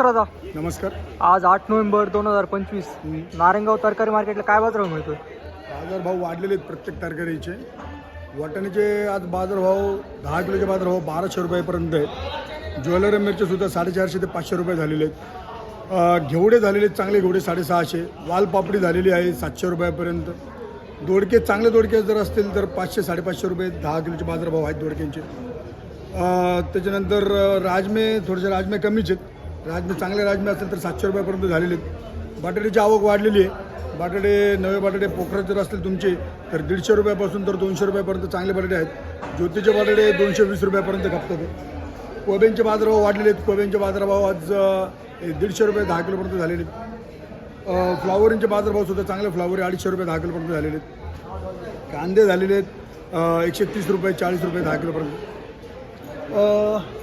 नमस्कार दादा. नमस्कार. आज आठ नोव्हेंबर दोन हजार पंचवीस. नारायणगाव तरकारी मार्केटला काय बाजार मिळतोय? बाजारभाव वाढलेले आहेत प्रत्येक तरकारीचे. वाटाण्याचे आज बाजारभाव दहा किलोचे बाजारभाव बाराशे रुपयापर्यंत आहेत. ज्वेलरी मिरची सुद्धा साडेचारशे ते पाचशे रुपये झालेले आहेत. घेवडे झालेले आहेत चांगले घेवडे साडेसहाशे. वालपापडी झालेली आहे सातशे रुपयापर्यंत. दोडके चांगले दोडके जर असतील तर पाचशे साडेपाचशे रुपये दहा किलोचे बाजारभाव आहेत दोडक्यांचे. त्याच्यानंतर राजमे थोडेसे राजमे कमीच आहेत. राजमे चांगले राजमे असतील तर सातशे रुपयापर्यंत झालेले आहेत. बटाट्याची आवक वाढलेली आहे. बटाटे नवे बटाटे पोखरात जर असतील तुमचे तर दीडशे रुपयापासून तर दोनशे रुपयापर्यंत चांगले बटाटे आहेत. ज्योतीचे बटाटे दोनशे वीस रुपयापर्यंत खपतात कोब्यांचे बाजारभाव वाढलेले आहेत. कोब्यांचे बाजारभाव आज दीडशे रुपये दहा किलोपर्यंत झालेले आहेत. फ्लावरिंगचे बाजारभाव सुद्धा चांगले फ्लावर अडीचशे रुपये दहा किलोपर्यंत झालेले आहेत. कांदे झालेले आहेत. एकशे तीस रुपये चाळीस रुपये दहा किलोपर्यंत.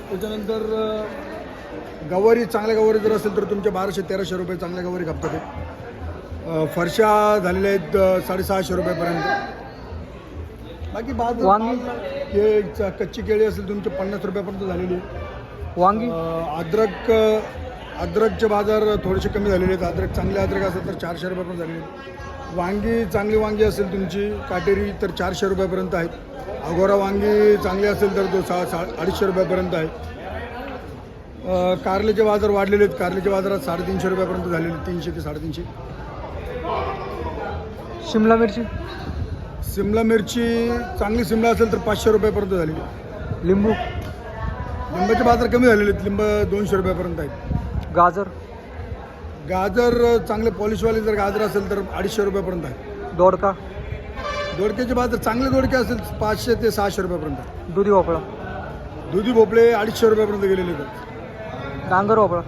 त्याच्यानंतर गवारी चांगल्या गवारी जर असेल तर तुमचे बाराशे तेराशे रुपये चांगल्या गवारी खपतात. अ, फरशा झालेल्या आहेत साडेसहाशे रुपयापर्यंत बाकी वांगी? हे कच्ची केळी असेल तुमचे पन्नास रुपयापर्यंत झालेली आहे. वांगी अद्रक अद्रकचे बाजार थोडेसे कमी झालेले आहेत अद्रक चांगले अद्रक असेल तर चारशे रुपयापर्यंत झालेले आहेत वांगी चांगली वांगी असेल तुमची काटेरी तर चारशे रुपयापर्यंत आहेत अगोरा वांगी चांगली असेल तर तो सा सा अडीचशे रुपयापर्यंत आहे कारल्याचे बाजार वाढलेले आहेत. कारल्याच्या बाजारात साडेतीनशे रुपयापर्यंत झालेले तीनशे ते साडेतीनशे. शिमला मिरची? सिमला मिरची चांगली सिमला असेल तर पाचशे रुपयापर्यंत झालेली. लिंबू? लिंबाचे बाजार कमी झालेले आहेत. लिंब दोनशे रुपयापर्यंत आहेत. गाजर? गाजर चांगले पॉलिशवाले जर गाजर असेल तर अडीचशे रुपयापर्यंत आहे. दोडका? दोडक्याचे बाजार चांगले दोडके असेल पाचशे ते सहाशे रुपयापर्यंत. दुधी भोपळा? दुधी भोपळे अडीचशे रुपयापर्यंत गेलेले आहेत. डांगर भोपळा.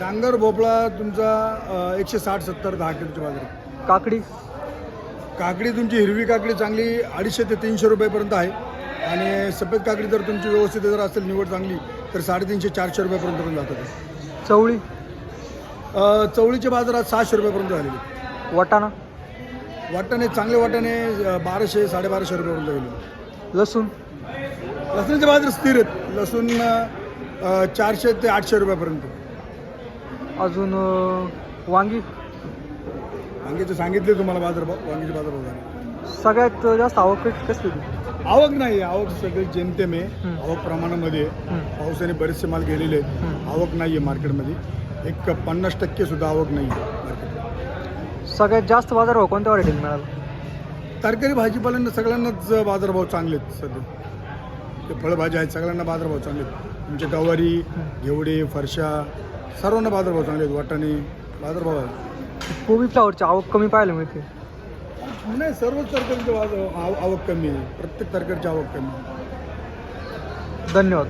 डांगर भोपळा तुमचा एकशे साठ सत्तर दहा किलोचे बाजार. काकडी. काकडी तुमची हिरवी काकडी चांगली अडीचशे ते तीनशे रुपयापर्यंत आहे. आणि सफेद काकडी जर तुमची व्यवस्थित जर असेल निवड चांगली तर साडेतीनशे चारशे रुपयापर्यंत पण जातात. चवळी. अ, चवळीचे बाजारात सहाशे रुपयापर्यंत झालेले. वाटाणा. वाटाणे चांगले वाटाणे बाराशे साडेबाराशे रुपयापर्यंत गेले. लसूण. लसणाचे बाजार स्थिर आहेत. लसूण चारशे ते आठशे रुपयापर्यंत. अजून अं, वांगी? वांग्याचे सांगितले तुम्हाला बाजारभाव वांग्याचे बाजारभाव झाले. सगळ्यात जास्त आवक कसली होती? आवक नाही आवक सगळी जेमतेम आहे. आवक प्रमाणामध्ये आहे. पावसाने बरेचसे माल गेलेले आहेत. आवक नाही आहे मार्केटमध्ये. एक पन्नास टक्के सुद्धा आवक नाही आहे मार्केटमध्ये. सगळ्यात जास्त बाजारभाव कोणत्या व्हरायटीला मिळाला? तरकारी भाजीपाल्यांना सगळ्यांनाच बाजारभाव चांगले आहेत सध्या. फळभाज्या आहेत सगळ्यांना बाजारभाव चांगले आहेत. तुमचे गवारी घेवडे फरशा सर्वांना बाजारभाव चांगले आहेत वाटाणे बाजारभाव आहे कोबी फ्लावरची आवक कमी पाहायला मिळते. नाही सर्वच तरकारीची बाजार आव- आवक कमी आहे. प्रत्येक तरकारीची आवक कमी आहे. धन्यवाद.